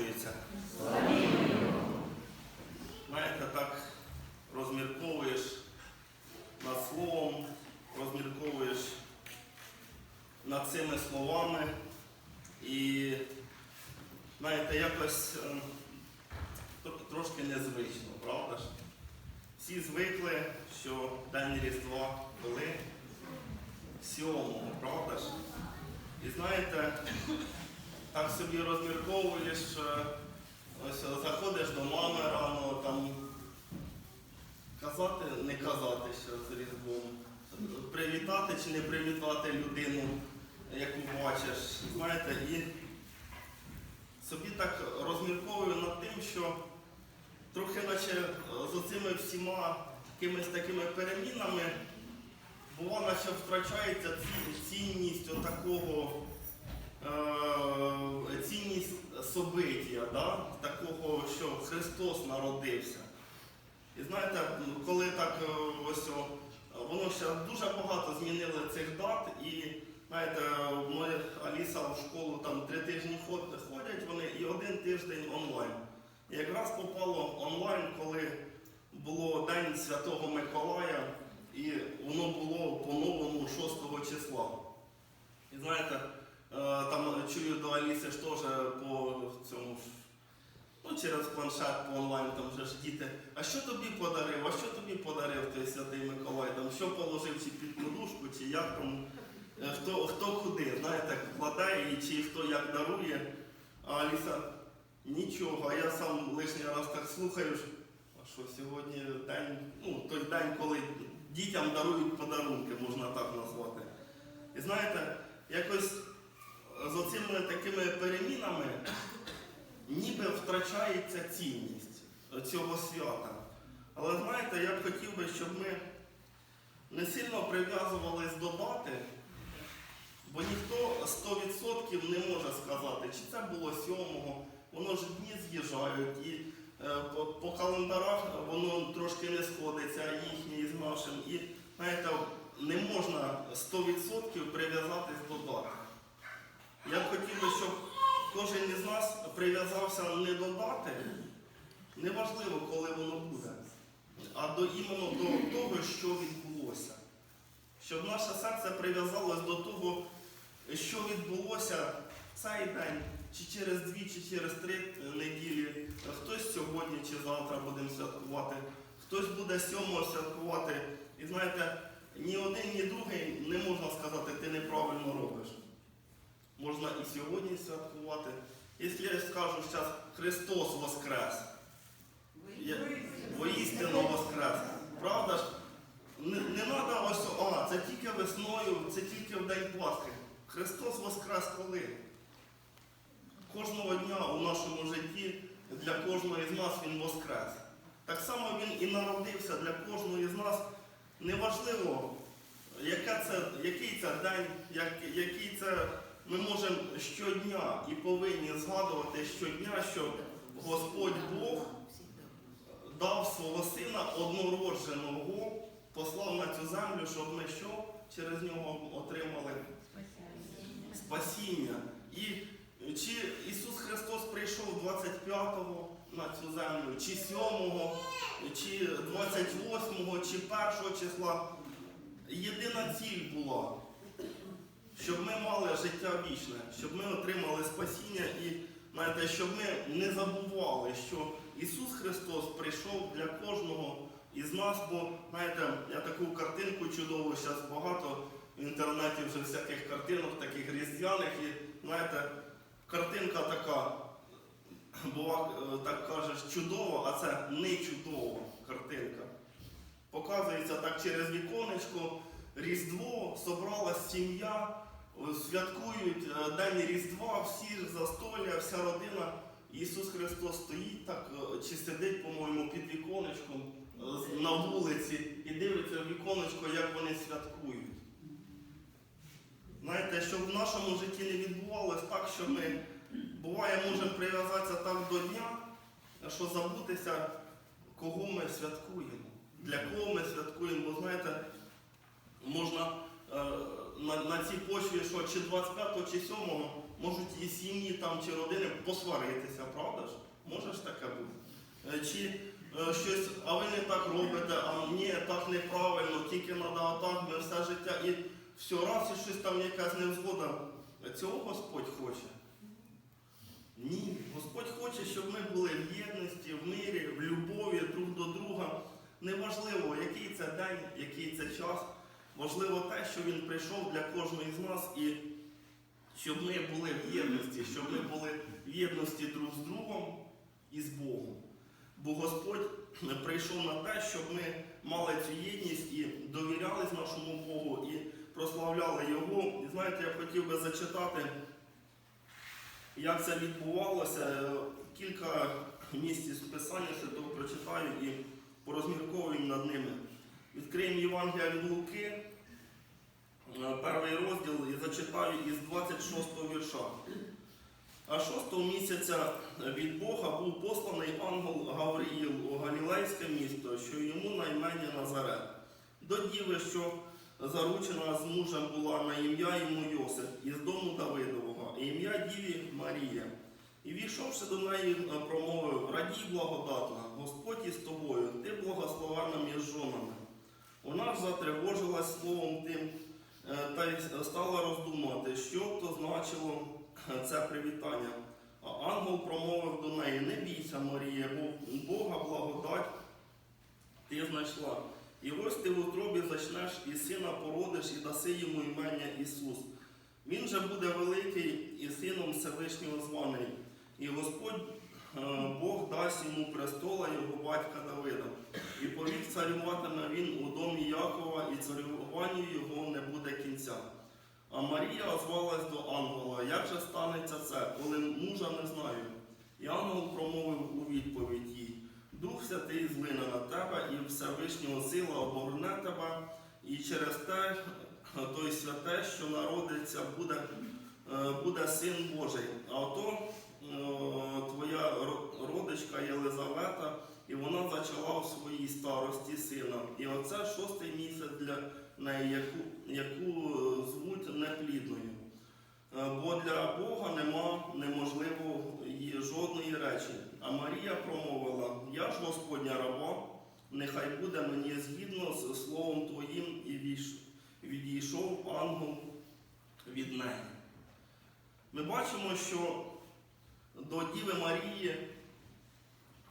продовжується. Знаєте, так розмірковуєш над словом, розмірковуєш над цими словами і, знаєте, якось е, трошки незвично, правда ж? Всі звикли, що День Різдва коли? Сьомого, правда ж? І знаєте, так собі розмірковуєш, е, ось е, заходиш до мами рано, там казати, не казати що з Різдвом, привітати чи не привітати людину, яку бачиш. Знаєте, і собі так розмірковую над тим, що трохи наче е, з оцими всіма якимись такими перемінами бува, наче втрачається цінність отакого, цінність собиття, да? такого, що Христос народився. І знаєте, коли так е, ось воно ще дуже багато змінили цих дат, і знаєте, ми Аліса в школу там три тижні ходять вони і один тиждень онлайн. І якраз попало онлайн, коли було День Святого Миколая, і воно було по-новому 6 числа. І знаєте, е, там чую до Аліси теж по цьому Ну, через планшет по онлайн, там вже ж діти. А що тобі подарив? А що тобі подарив той святий Миколай? Там що положив чи під подушку, чи як там, е, хто, хто куди, знаєте, кладе і чи хто як дарує. А Аліса нічого, а я сам лишній раз так слухаю. що сьогодні день, ну, той день, коли дітям дарують подарунки, можна так назвати. І знаєте, якось з оцими такими перемінами ніби втрачається цінність цього свята. Але знаєте, я б хотів би, щоб ми не сильно прив'язувались до дати, бо ніхто 100% не може сказати, чи це було сьомого, воно ж дні з'їжджають, і е, по, по календарах воно трошки не сходиться їхнє з нашим. І знаєте, не можна 100% прив'язатись до дати. Я б хотів би, щоб кожен із нас прив'язався не до дати, неважливо, коли воно буде, а до іменно до того, що відбулося. Щоб наше серце прив'язалось до того, що відбулося цей день, чи через дві, чи через три неділі. Хтось сьогодні чи завтра будемо святкувати, хтось буде сьомого святкувати. І знаєте, ні один, ні другий не можна сказати, ти неправильно робиш можна і сьогодні святкувати. Якщо я скажу зараз Христос Воскрес, воістину Воскрес, правда ж? Не, треба ось, а, це тільки весною, це тільки в День Пасхи. Христос Воскрес коли? Кожного дня у нашому житті для кожного з нас Він Воскрес. Так само Він і народився для кожного з нас. Неважливо, яка це, який це день, як, який це ми можемо щодня і повинні згадувати щодня, що Господь Бог дав свого сина однородженого, послав на цю землю, щоб ми що через нього отримали спасіння. І чи Ісус Христос прийшов 25-го на цю землю, чи 7-го, чи 28-го, чи 1-го числа. Єдина ціль була, щоб ми мали життя вічне, щоб ми отримали спасіння і знаєте, щоб ми не забували, що Ісус Христос прийшов для кожного із нас, бо знаєте, я таку картинку чудову, зараз багато в інтернеті вже всяких картинок, таких різдвяних, і знаєте, картинка така, бува, е, так кажеш, чудова, а це не чудова картинка. Показується так через віконечко, Різдво, собралась сім'я, святкують е, День Різдва, всі застолля, вся родина. Ісус Христос стоїть так, е, чи сидить, по-моєму, під віконечком е, на вулиці і дивиться в віконечко, як вони святкують. Знаєте, щоб в нашому житті не відбувалось так, що ми буває можемо прив'язатися так до дня, що забутися, кого ми святкуємо, для кого ми святкуємо. Бо знаєте, можна е, на, на цій почві, що чи 25 чи 7 можуть і сім'ї там, чи родини посваритися, правда ж? Може ж таке бути? Е, Чи е, щось, а ви не так робите, а ні, так неправильно, тільки треба отак, ми все життя. І все раз і щось там якась невзгода. Цього Господь хоче. Ні, Господь хоче, щоб ми були в єдності, в мирі, в любові друг до друга. Неважливо, який це день, який це час. Важливо те, що він прийшов для кожного з нас і щоб ми були в єдності, щоб ми були в єдності друг з другом і з Богом. Бо Господь прийшов на те, щоб ми мали цю єдність і довірялись нашому Богу, і прославляли Його. І знаєте, я хотів би зачитати, як це відбувалося. Кілька місць із Писання Святого прочитаю і порозмірковуємо над ними. Відкриємо Євангелія від Луки, перший розділ і зачитаю із 26 вірша. А шостого місяця від Бога був посланий ангел Гавриїл у Галілейське місто, що йому наймення Назарет. До діви, що заручена з мужем була на ім'я йому Йосип із дому Давидового, і ім'я діві Марія. І війшовши до неї, е, промовив: Радій благодатна, Господь із тобою, ти благословена між жонами. Вона ж затривожилась словом тим е, та й стала роздумувати, що б то значило е, це привітання. А ангел промовив до неї: Не бійся, Марія, бо Бога благодать ти знайшла. І ось ти в утробі зачнеш і сина породиш, і даси йому імення Ісус. Він же буде великий і сином Всевишнього званий. І Господь е, Бог дасть йому престола його батька Давида. І повік царюватиме він у домі Якова, і царюванню його не буде кінця. А Марія озвалась до ангела, як же станеться це, коли мужа не знаю. І ангел промовив у відповідь їй, Дух Святий злине на тебе, і Всевишнього сила обороне тебе, і через те е, той святе, що народиться, буде, е, буде син Божий. А ото е, твоя родичка Єлизавета, і вона зачала в своїй старості сина. І оце шостий місяць для неї, яку, яку е, звуть неплідною. Е, Бо для Бога нема неможливої жодної речі. А Марія промовила: Я ж Господня раба, нехай буде мені згідно з словом Твоїм, і відійшов ангел від неї. Ми бачимо, що до Діви Марії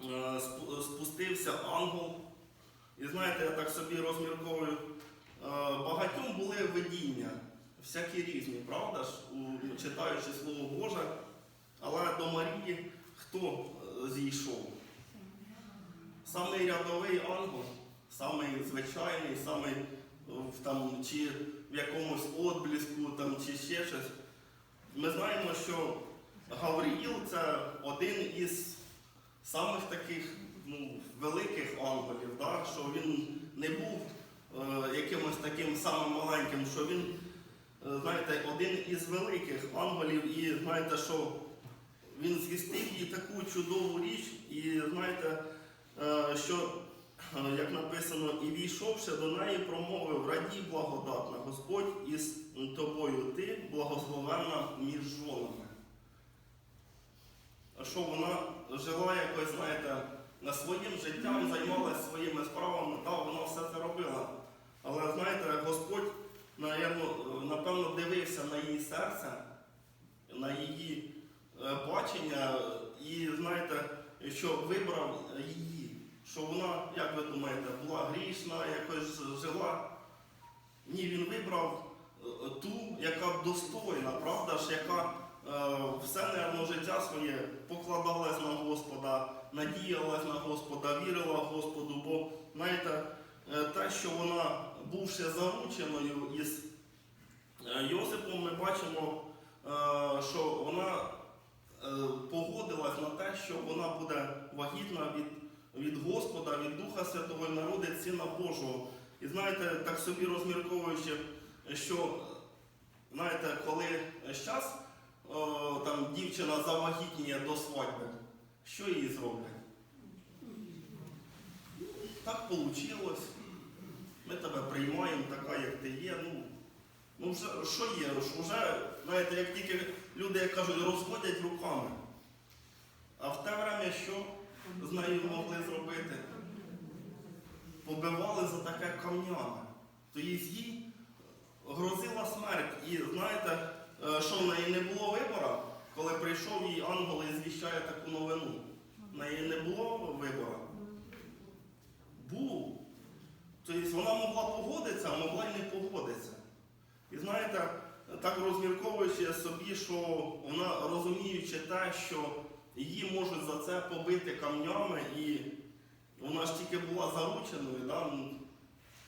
е, спустився ангел. І знаєте, я так собі розмірковую, е, багатьом були видіння, всякі різні, правда ж, читаючи Слово Боже, але до Марії хто е, зійшов? Самий рядовий ангел, самий звичайний, самий в там, чи в якомусь отбліску, там, чи ще щось. Ми знаємо, що Гавриїл це один із самих таких ну, великих ангелів, да? що він не був е, якимось таким самим маленьким, що він, е, знаєте, один із великих ангелів, і знаєте, що він звістив їй таку чудову річ, і знаєте, е, що, е, як написано, і війшовши до неї, промовив радій благодатна, Господь із тобою, ти благословенна між жонами. Що вона жила якось, знаєте, на своїм життям, займалася своїми справами, так, вона все це робила. Але знаєте, Господь, наверно, напевно, дивився на її серце, на її е, бачення і знаєте, що вибрав її. Що вона, як ви думаєте, була грішна, якось жила. Ні, він вибрав е, ту, яка достойна, правда ж, яка все, наверно, життя своє покладалась на Господа, надіялась на Господа, вірила Господу, бо знаєте, е, те, що вона, бувши зарученою із е, Йосипом, ми бачимо, е, що вона е, погодилась на те, що вона буде вагітна від, від Господа, від Духа Святого і народить Сина Божого. І знаєте, так собі розмірковуючи, що знаєте, коли зараз там дівчина завагітніє до свадьби, що їй зроблять? Так вийшло. Ми тебе приймаємо така, як ти є. Ну, Ну вже що є? Вже, знаєте, як тільки люди, як кажуть, розводять руками. А в те время що з нею могли зробити? Побивали за таке камнями. Тобто їй грозила смерть. І знаєте, що в неї не було вибору, коли прийшов їй ангел і звіщає таку новину. В неї не було вибору. Був. Тобто вона могла погодитися, а могла й не погодитися. І знаєте, так розмірковуючи собі, що вона розуміючи те, що її можуть за це побити камнями, і вона ж тільки була зарученою, да?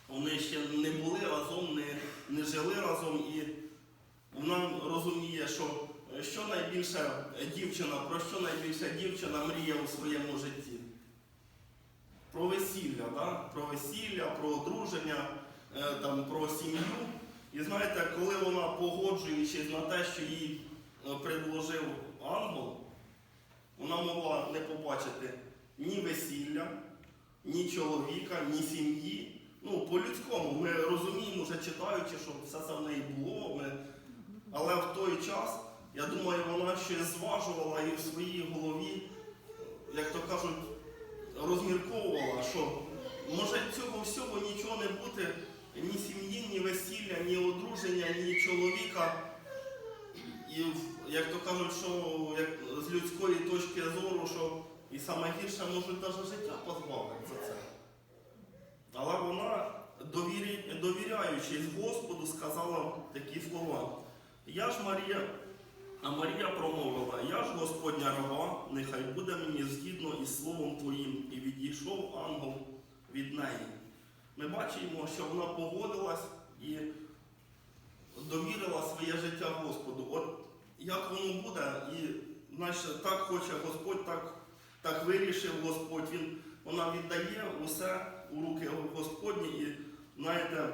вони ще не були разом, не, не жили разом, і вона розуміє, що що найбільше дівчина, про що найбільше дівчина мріє у своєму житті? Про весілля, да? про весілля, про одруження, е, там, про сім'ю. І знаєте, коли вона, погоджуючись на те, що їй е, предложив ангел, вона могла не побачити ні весілля, ні чоловіка, ні сім'ї. Ну, по-людському, ми розуміємо, вже читаючи, що все це в неї було. Ми... Але в той час, я думаю, вона ще зважувала і в своїй голові, як то кажуть, розмірковувала, що може цього всього нічого не бути, ні сім'ї, ні весілля, ні одруження, ні чоловіка. І як то кажуть, що як з людської точки зору, що і саме гірше можуть навіть життя позбавити за це. Але вона, довіряючись Господу, сказала такі слова. Я ж Марія, а Марія промовила, я ж Господня раба, нехай буде мені згідно із словом Твоїм, і відійшов ангел від неї. Ми бачимо, що вона погодилась і довірила своє життя Господу. От як воно буде, і значить, так хоче Господь, так, так вирішив Господь. Він, вона віддає усе у руки Господні. І знаєте,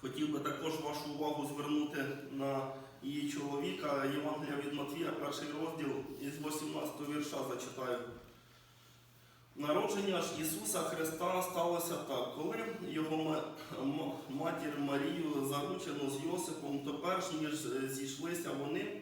хотів би також вашу увагу звернути на її чоловіка. Євангелія від Матвія, перший розділ із 18 вірша зачитаю. Народження ж Ісуса Христа сталося так, коли його матір Марію заручено з Йосипом, то перш ніж зійшлися вони,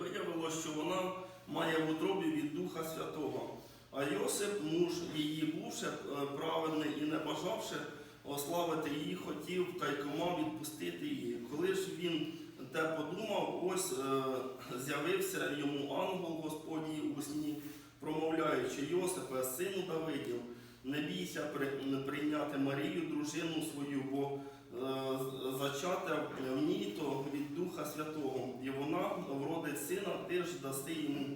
виявилося, що вона має в утробі від Духа Святого. А Йосип, муж її бувши е, праведний і не бажавши ославити її, хотів тайкома відпустити її. Коли ж він те подумав, ось е, з'явився йому ангел Господній у сні, промовляючи Йосипе, сину Давидів, не бійся при- прийняти Марію, дружину свою, бо е, зачата в ній то від Духа Святого, і вона вродить сина, ти ж даси йому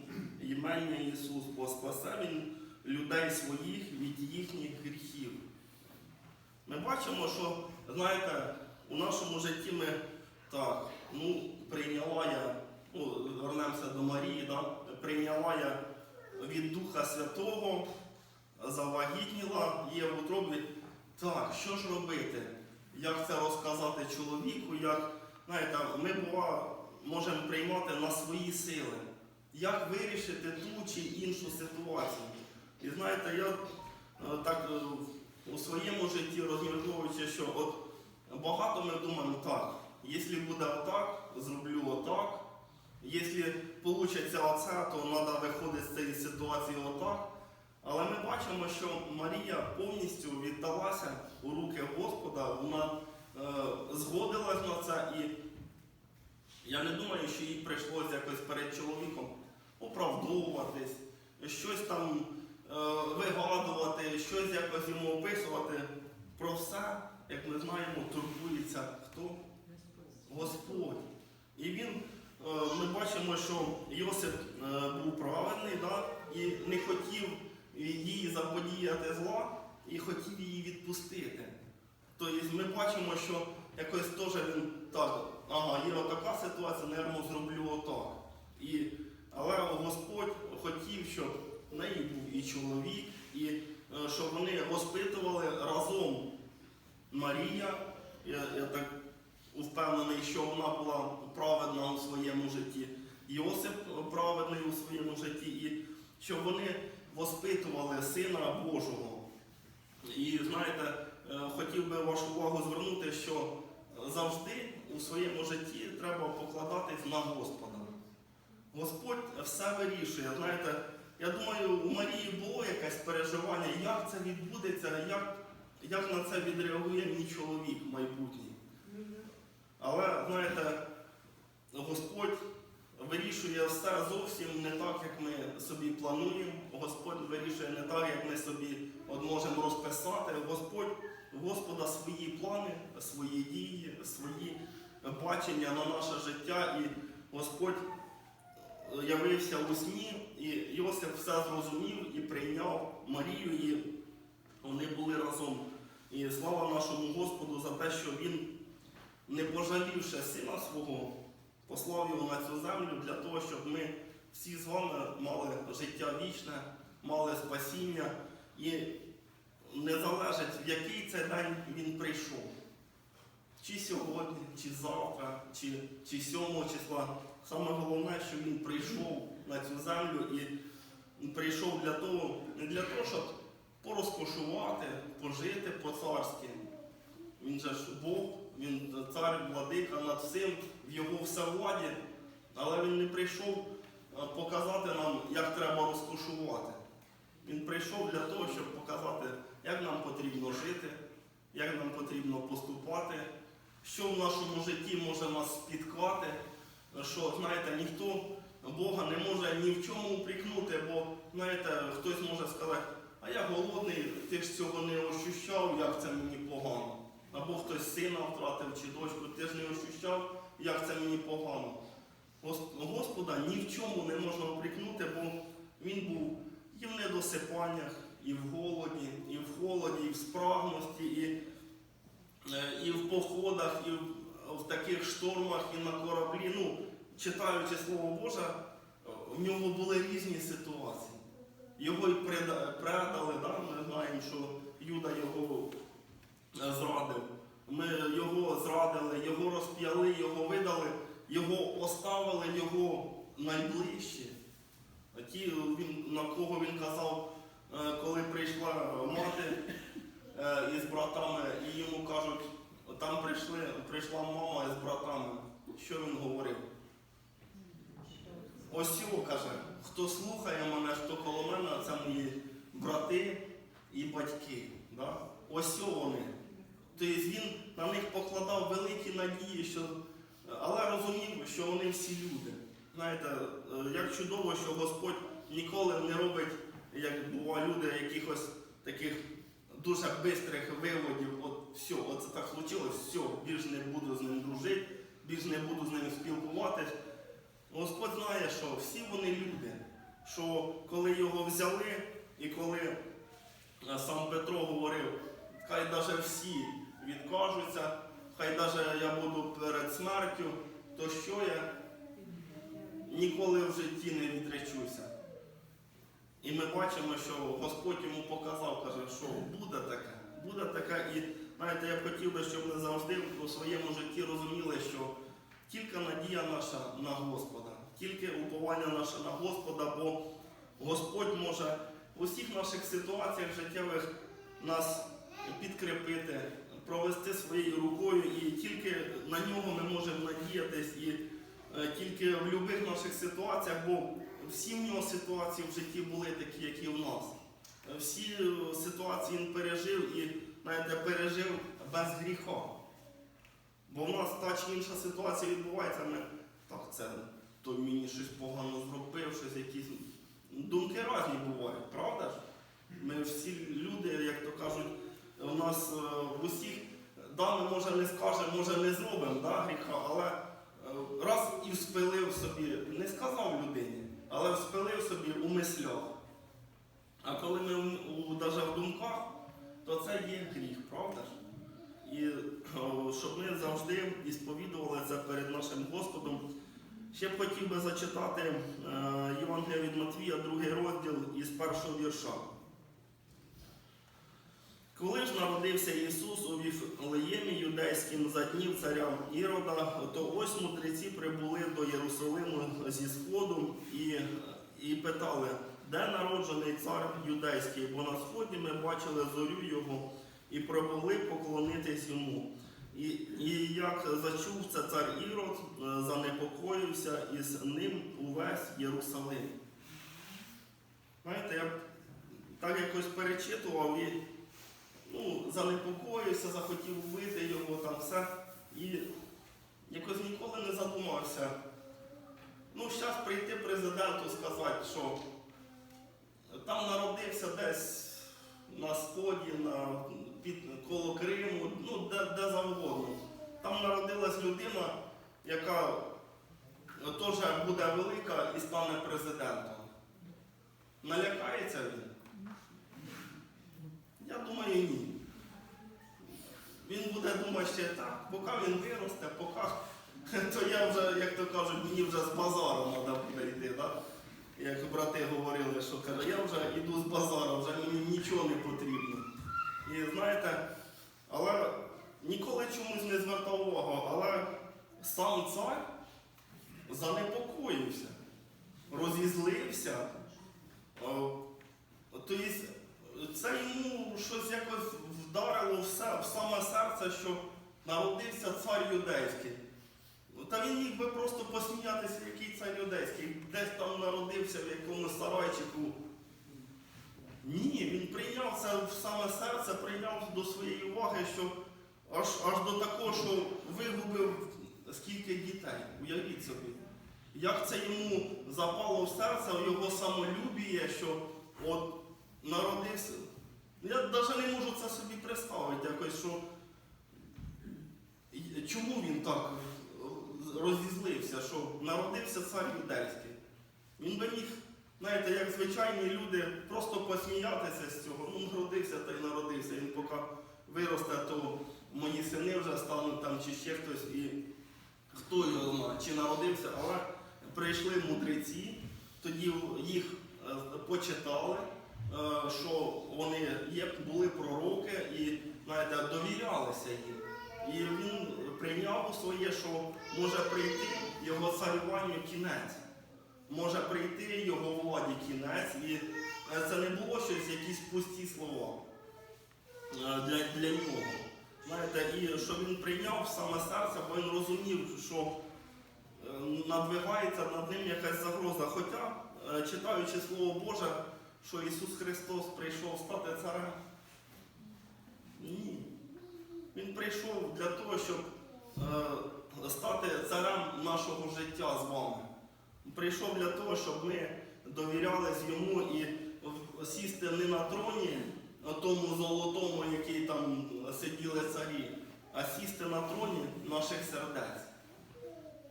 імення Ісус, бо спасе він людей своїх від їхніх гріхів. Ми бачимо, що, знаєте, у нашому житті ми так, ну, прийняла я, ну, вернемося до Марії, да, прийняла я від Духа Святого, завагітніла, є в утробі. Так, що ж робити? Як це розказати чоловіку? Як, знаєте, ми бува, можемо приймати на свої сили. Як вирішити ту чи іншу ситуацію? І знаєте, я е, так е, у своєму житті розмірковуючи, що от багато ми думаємо так, якщо буде отак, зроблю отак. Якщо вийде оце, то треба виходити з цієї ситуації отак. Але ми бачимо, що Марія повністю віддалася у руки Господа, вона е, згодилась на це і я не думаю, що їй прийшлося якось перед чоловіком оправдовуватись, щось там е, вигадувати, щось якось йому описувати. Про все, як ми знаємо, турбується хто? Господь. І він, е, ми бачимо, що Йосип е, був праведний да, і не хотів їй заподіяти зла і хотів її відпустити. Тобто ми бачимо, що якось теж він так, ага, є отака ситуація, наверно, зроблю отак. І, але Господь хотів, щоб в неї був і чоловік, і е, щоб вони воспитували разом Марія. Я, я так впевнений, що вона була праведна у своєму житті, Йосип праведний у своєму житті, і щоб вони воспитували Сина Божого. І знаєте, е, хотів би вашу увагу звернути, що завжди у своєму житті треба покладатись на Господа. Господь все вирішує. Знаєте, я думаю, у Марії було якесь переживання, як це відбудеться, як, як на це відреагує мій чоловік майбутній. Але, знаєте, Господь вирішує все зовсім не так, як ми собі плануємо. Господь вирішує не так, як ми собі от можемо розписати. Господь, у Господа свої плани, свої дії, свої бачення на наше життя. І Господь явився у сні, і Йосиф все зрозумів і прийняв Марію, і вони були разом. І слава нашому Господу за те, що Він, не пожалівши сина свого, послав його на цю землю для того, щоб ми всі з вами мали життя вічне, мали спасіння. І не залежить, в який це день він прийшов. Чи сьогодні, чи завтра, чи, чи 7 числа. Саме головне, що він прийшов на цю землю і прийшов для того, для того, щоб порозкошувати, пожити по-царськи. Він же ж Бог, він цар, владика над всім, в його всевладі, але він не прийшов е, показати нам, як треба розкошувати. Він прийшов для того, щоб показати, як нам потрібно жити, як нам потрібно поступати, що в нашому житті може нас спіткати, що, знаєте, ніхто Бога не може ні в чому упрекнути, бо, знаєте, хтось може сказати, а я голодний, ти ж цього не ощущав, як це мені погано. Або хтось сина втратив чи дочку, ти ж не ощущав, як це мені погано. Господа ні в чому не можна упрекнути, бо він був і в недосипаннях, і в голоді, і в холоді, і в спрагності, і, е, і в походах, і в, в таких штормах, і на кораблі. Ну, читаючи Слово Боже, в нього були різні ситуації. Його преда- предали, да? ми знаємо, що Юда його зрадив. Ми його зрадили, його розп'яли, його видали, його оставили його найближчі. Ті, він, на кого він казав, е, коли прийшла мати е, із братами, і йому кажуть, там прийшли, прийшла мама із братами. Що він говорив? Ось його каже, хто слухає мене, хто коло мене, це мої брати і батьки. Да? Ось вони. Тобто він на них покладав великі надії, що... але розумів, що вони всі люди. Знаєте, е, як чудово, що Господь ніколи не робить, як бува люди, якихось таких дуже бистрих виводів. От все, оце так случилось, все, більш не буду з ним дружити, більш не буду з ним спілкуватись. Господь знає, що всі вони люди, що коли його взяли, і коли е, сам Петро говорив, хай навіть всі відкажуться, хай навіть я буду перед смертю, то що я ніколи в житті не відречуся. І ми бачимо, що Господь йому показав, каже, що буде таке, буде таке. І знаєте, я хотів би, щоб ми завжди у своєму житті розуміли, що тільки надія наша на Господа, тільки уповання наше на Господа, бо Господь може у всіх наших ситуаціях життєвих нас підкріпити, провести своєю рукою, і тільки на нього ми можемо надіятись, і е, тільки в будь-яких наших ситуаціях, бо всі в нього ситуації в житті були такі, як і в нас. Всі е, ситуації він пережив і знаєте, пережив без гріха. Бо в нас та чи інша ситуація відбувається, ми так, це той мені щось погано зробив, щось якісь. Думки різні бувають, правда ж? Ми всі люди, як то кажуть, у нас е, в усіх, да, ми може не скажемо, може не зробимо да, гріха, але е, раз і вспилив собі, не сказав людині, але вспилив собі у мислях. А коли ми навіть в думках, то це є гріх, правда ж? І щоб ми завжди і сповідувалися перед нашим Господом. Ще б хотів би зачитати е, Євангелія від Матвія, другий розділ із першого вірша. Коли ж народився Ісус у Віфлеємі юдейським за днів царя Ірода, то ось мудреці прибули до Єрусалиму зі сходу і, і питали, де народжений цар юдейський, бо на сході ми бачили зорю його і пробули поклонитись йому. І, і як зачув це цар Ірод, е, занепокоївся і з ним увесь Єрусалим. Знаєте, я так якось перечитував і ну, занепокоївся, захотів вбити його там все. І якось ніколи не задумався. Ну, зараз прийти президенту сказати, що там народився десь на сході, на, під, коло Криму, ну де, де завгодно. Там народилась людина, яка теж буде велика і стане президентом. Налякається він? Я думаю, ні. Він буде думати ще так, поки він виросте, поки то я вже, як то кажуть, мені вже з базару треба буде йти. Да? Як брати говорили, що каже, я вже йду з базару, вже мені нічого не потрібно. І знаєте, але ніколи чомусь не звертав увагу, але сам цар занепокоївся, розізлився. Тобто це йому щось якось вдарило в саме серце, що народився цар юдейський. Та він міг би просто посміятися, який цар юдейський, десь там народився в якомусь сарайчику. Ні, він прийняв це в саме серце, прийняв до своєї уваги, що аж, аж до такого, що вигубив скільки дітей. Уявіть собі. Як це йому запало в серце, в його самолюбіє, що от народився. Я навіть не можу це собі представити, якось, що чому він так розізлився, що народився цар юдейський. Він би міг, знаєте, як звичайні люди, просто посміятися з цього. Ну, народився та й народився. Він поки виросте, то мої сини вже стануть там чи ще хтось. І хто його знає, чи народився, але прийшли мудреці, тоді їх е, почитали, що вони є, були пророки і знаєте, довірялися їм. І він прийняв у своє, що може прийти його царюванню кінець, може прийти його владі кінець. І е, це не було щось, якісь пусті слова е, для, для нього. Знаєте, і що він прийняв саме серце, бо він розумів, що е, надвигається над ним якась загроза. Хоча, е, читаючи Слово Боже, що Ісус Христос прийшов стати царем. Ні. Він прийшов для того, щоб е, стати царем нашого життя з вами. Прийшов для того, щоб ми довірялись йому і сісти не на троні, тому золотому, який там сиділи царі, а сісти на троні наших сердець.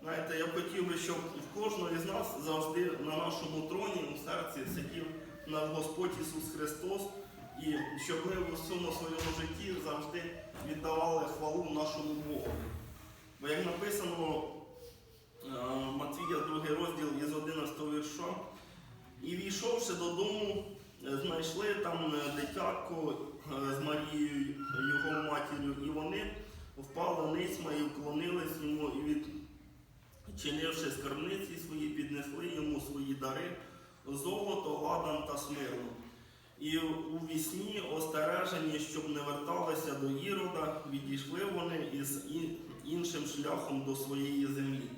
Знаєте, я хотів би, щоб в кожного із нас завжди на нашому троні у серці сидів наш Господь Ісус Христос, і щоб ми в усьому своєму житті завжди віддавали хвалу нашому Богу. Бо як написано е, Матвія, 2 розділ із 11 вірша, і війшовши додому, знайшли там е, дитятко е, з Марією, його матір'ю, і вони впали ницьма і вклонились йому, і відчинивши скарбниці свої, піднесли йому свої дари, золото, ладан та смирну. І у вісні остережені, щоб не верталися до Ірода, відійшли вони із іншим шляхом до своєї землі.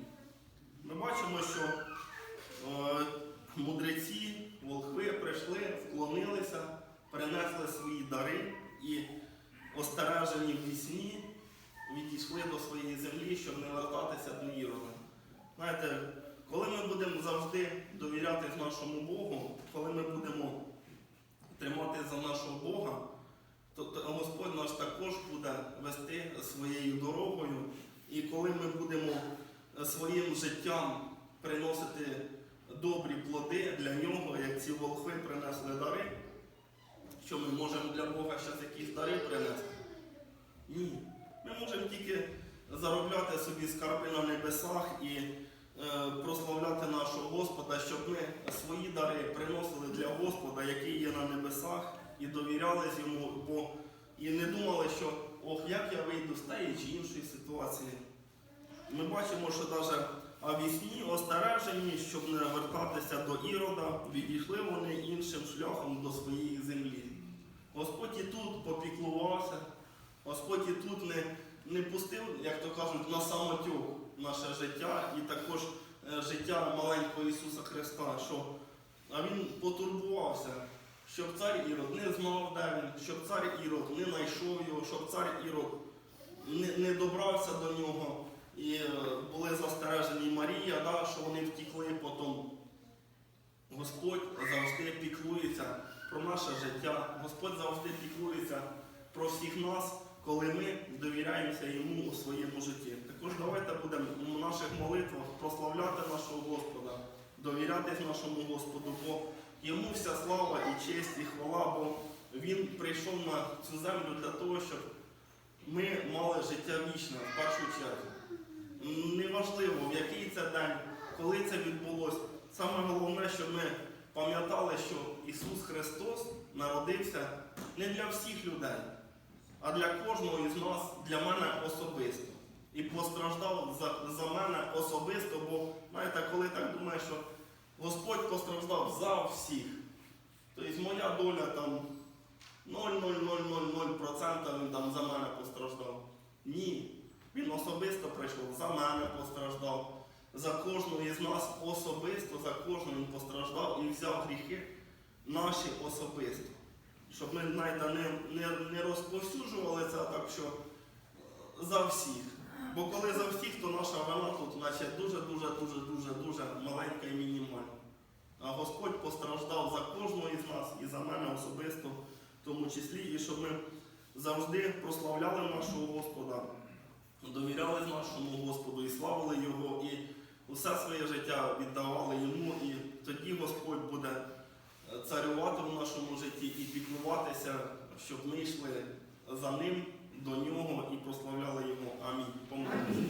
Ми бачимо, що е, мудреці, волхви прийшли, вклонилися, принесли свої дари і остережені в вісні відійшли до своєї землі, щоб не вертатися до Ірода. Знаєте, коли ми будемо завжди довіряти нашому Богу, коли ми будемо тримати за нашого Бога, то, Господь наш також буде вести своєю дорогою. І коли ми будемо своїм життям приносити добрі плоди для нього, як ці волхви принесли дари, що ми можемо для Бога зараз якісь дари принести? Ні. Ми можемо тільки заробляти собі скарби на небесах і прославляти нашого Господа, щоб ми свої дари приносили для Господа, який є на небесах, і довірялись йому, бо і не думали, що ох, як я вийду з тієї чи іншої ситуації. Ми бачимо, що навіть авісні остережені, щоб не вертатися до Ірода, відійшли вони іншим шляхом до своєї землі. Господь і тут попіклувався, Господь і тут не не пустив, як то кажуть, на самотюк наше життя і також е, життя маленького Ісуса Христа, що а Він потурбувався, щоб цар Ірод не знав, де він, щоб цар Ірод не знайшов його, щоб цар Ірод не, не добрався до нього. І е, були застережені Марія, да, що вони втікли потім. Господь завжди піклується про наше життя. Господь завжди піклується про всіх нас, коли ми довіряємося йому у своєму житті. Також давайте будемо у наших молитвах прославляти нашого Господа, довірятись нашому Господу, бо йому вся слава і честь, і хвала, бо Він прийшов на цю землю для того, щоб ми мали життя вічне в першу чергу. Неважливо, в який це день, коли це відбулося. Саме головне, щоб ми пам'ятали, що Ісус Христос народився не для всіх людей, а для кожного із нас, для мене особисто. І постраждав за, за мене особисто, бо знаєте, коли так думаєш, що Господь постраждав за всіх. Тобто моя доля там 0,0000% він там за мене постраждав. Ні. Він особисто прийшов, за мене постраждав. За кожного із нас особисто, за кожного він постраждав і взяв гріхи наші особисто. Щоб ми знаєте, не, не, не розповсюджували це так, що за всіх. Бо коли за всіх, то наша вина тут наче дуже-дуже дуже дуже дуже маленька і мінімальна. А Господь постраждав за кожного із нас і за мене особисто, в тому числі, і щоб ми завжди прославляли нашого Господа, довіряли нашому Господу і славили Його, і усе своє життя віддавали йому, і тоді Господь буде царювати в нашому житті і піклуватися, щоб ми йшли за ним до нього і прославляли його. Амінь. Помолимося.